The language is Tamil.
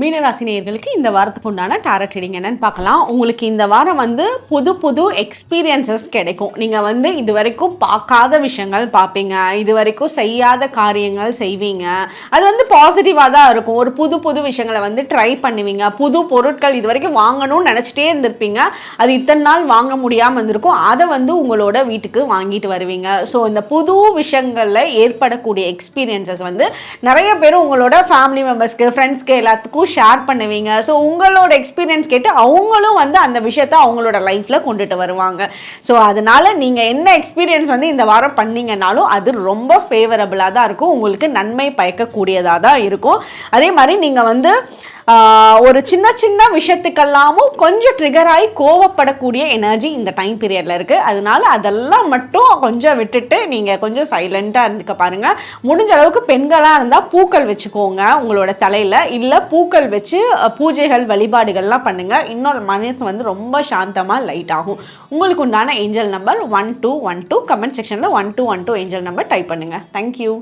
மீனராசினியர்களுக்கு இந்த வாரத்துக்கு உண்டான டாரட் ரீடிங் என்னன்னு பார்க்கலாம். உங்களுக்கு இந்த வாரம் வந்து புது புது எக்ஸ்பீரியன்சஸ் கிடைக்கும். நீங்கள் வந்து இது வரைக்கும் பார்க்காத விஷயங்கள் பார்ப்பீங்க. இது வரைக்கும் செய்யாத காரியங்கள் செய்வீங்க. அது வந்து பாசிட்டிவாக தான் இருக்கும். ஒரு புது புது விஷயங்களை வந்து ட்ரை பண்ணுவீங்க. புது பொருட்கள் இது வரைக்கும் வாங்கணும்னு நினச்சிட்டே இருந்திருப்பீங்க. அது இத்தனை நாள் வாங்க முடியாமல் இருந்திருக்கும். அதை வந்து உங்களோட வீட்டுக்கு வாங்கிட்டு வருவீங்க. ஸோ இந்த புது விஷயங்களில் ஏற்படக்கூடிய எக்ஸ்பீரியன்சஸ் வந்து நிறைய பேர் உங்களோட ஃபேமிலி மெம்பர்ஸ்க்கு ஃப்ரெண்ட்ஸ்க்கு எல்லாத்துக்கும் ஷேர் பண்ணுவீங்க. ஸோ உங்களோட எக்ஸ்பீரியன்ஸ் கேட்டு அவங்களும் வந்து அந்த விஷயத்த அவங்களோட லைஃப்பில் கொண்டுட்டு வருவாங்க. ஸோ அதனால் நீங்கள் என்ன எக்ஸ்பீரியன்ஸ் வந்து இந்த வாரம் பண்ணீங்கன்னாலும் அது ரொம்ப ஃபேவரபுளாக தான் இருக்கும். உங்களுக்கு நன்மை பயக்கக்கூடியதாக தான் இருக்கும். அதே மாதிரி நீங்கள் வந்து ஒரு சின்ன சின்ன விஷயத்துக்கெல்லாமும் கொஞ்சம் ட்ரிகர் ஆகி கோவப்படக்கூடிய எனர்ஜி இந்த டைம் பீரியடில் இருக்குது அதனால அதெல்லாம் மட்டும் கொஞ்சம் விட்டுட்டு நீங்கள் கொஞ்சம் சைலண்ட்டாக இருந்துக்க பாருங்கள் முடிஞ்ச அளவுக்கு பெண்களாக இருந்தால் பூக்கள் வச்சுக்கோங்க உங்களோட தலையில். இல்லை பூக்கள் வச்சு பூஜைகள் வழிபாடுகள்லாம் பண்ணுங்கள் இன்னொரு மனசு வந்து ரொம்ப சாந்தமாக லைட் ஆகும். உங்களுக்கு உண்டான angel number one two one two comment செக்ஷனில் one two one two angel number type பண்ணுங்கள் தேங்க்யூ